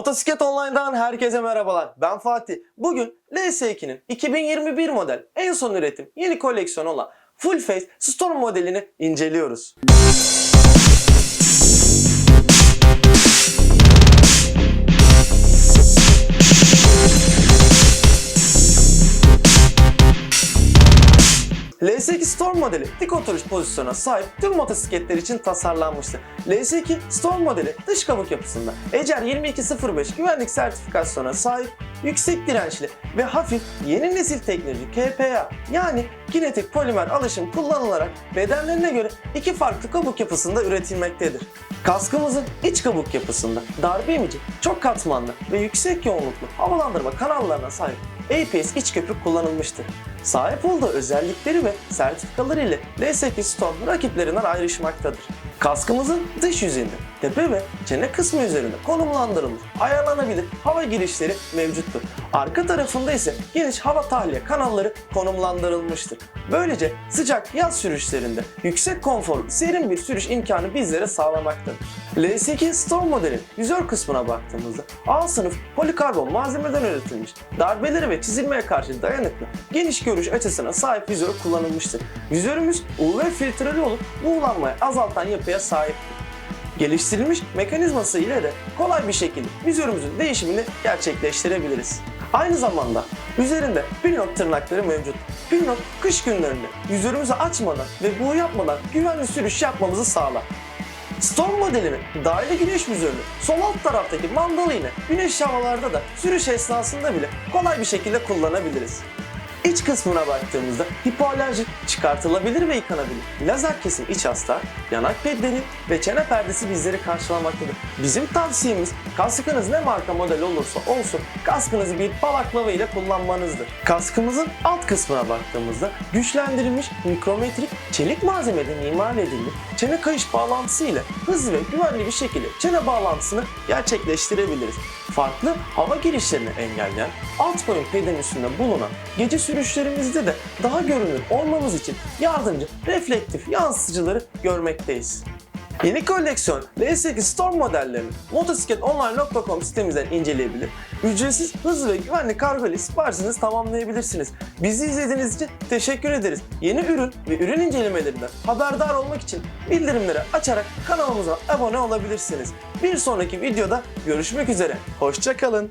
Motosiklet Online'dan herkese merhabalar. Ben Fatih. Bugün LS2'nin 2021 model en son üretim yeni koleksiyon olan Full Face Storm modelini inceliyoruz. LS2 Storm modeli dik oturuş pozisyona sahip tüm motosikletler için tasarlanmıştır. LS2 Storm modeli dış kabuk yapısında ECER 2205 güvenlik sertifikasyona sahip yüksek dirençli ve hafif yeni nesil teknoloji KPA yani kinetik polimer alışım kullanılarak bedenlerine göre iki farklı kabuk yapısında üretilmektedir. Kaskımızın iç kabuk yapısında darbe emici çok katmanlı ve yüksek yoğunluklu havalandırma kanallarına sahip APS iç köprü kullanılmıştır. Sahip olduğu özellikleri ve sertifikaları ile L8 Storm rakiplerinden ayrışmaktadır. Kaskımızın dış yüzeyinde tepe ve çene kısmı üzerinde konumlandırılmış, ayarlanabilir hava girişleri mevcuttur. Arka tarafında ise geniş hava tahliye kanalları konumlandırılmıştır. Böylece sıcak yaz sürüşlerinde yüksek konforlu, serin bir sürüş imkanı bizlere sağlamaktadır. L8 Storm modelin vizör kısmına baktığımızda A sınıf polikarbon malzemeden üretilmiş, darbelere ve çizilmeye karşı dayanıklı, geniş görüş açısına sahip vizör kullanılmıştır. Vizörümüz UV filtreli olup buğulanmayı azaltan yapıya sahiptir. Geliştirilmiş mekanizması ile de kolay bir şekilde vizörümüzün değişimini gerçekleştirebiliriz. Aynı zamanda üzerinde pilot tırnakları mevcut. Pilot kış günlerinde vizörümüzü açmadan ve buğu yapmadan güvenli sürüş yapmamızı sağlar. Storm modelinin dahili güneş vizörünü sol alt taraftaki mandalı ile güneş havalarda da sürüş esnasında bile kolay bir şekilde kullanabiliriz. İç kısmına baktığımızda hipoalerjik, çıkartılabilir ve yıkanabilir. Lazer kesim iç hasta, yanak pedleri ve çene perdesi bizleri karşılamaktadır. Bizim tavsiyemiz kaskınız ne marka model olursa olsun kaskınızı bir balaklava ile kullanmanızdır. Kaskımızın alt kısmına baktığımızda güçlendirilmiş mikrometrik çelik malzemeden imal edilmiş çene kayış bağlantısı ile hızlı ve güvenli bir şekilde çene bağlantısını gerçekleştirebiliriz. Farklı hava girişlerini engelleyen alt boyun pedin üstünde bulunan gece sürüşlerimizde de daha görünür olmamız için yardımcı reflektif yansıtıcıları görmekteyiz. Yeni koleksiyon L8 Storm modellerini motosikletonline.com sitemizden inceleyebilir. Ücretsiz, hızlı ve güvenli kargo ile siparişinizi tamamlayabilirsiniz. Bizi izlediğiniz için teşekkür ederiz. Yeni ürün ve ürün incelemelerinden haberdar olmak için bildirimleri açarak kanalımıza abone olabilirsiniz. Bir sonraki videoda görüşmek üzere. Hoşçakalın.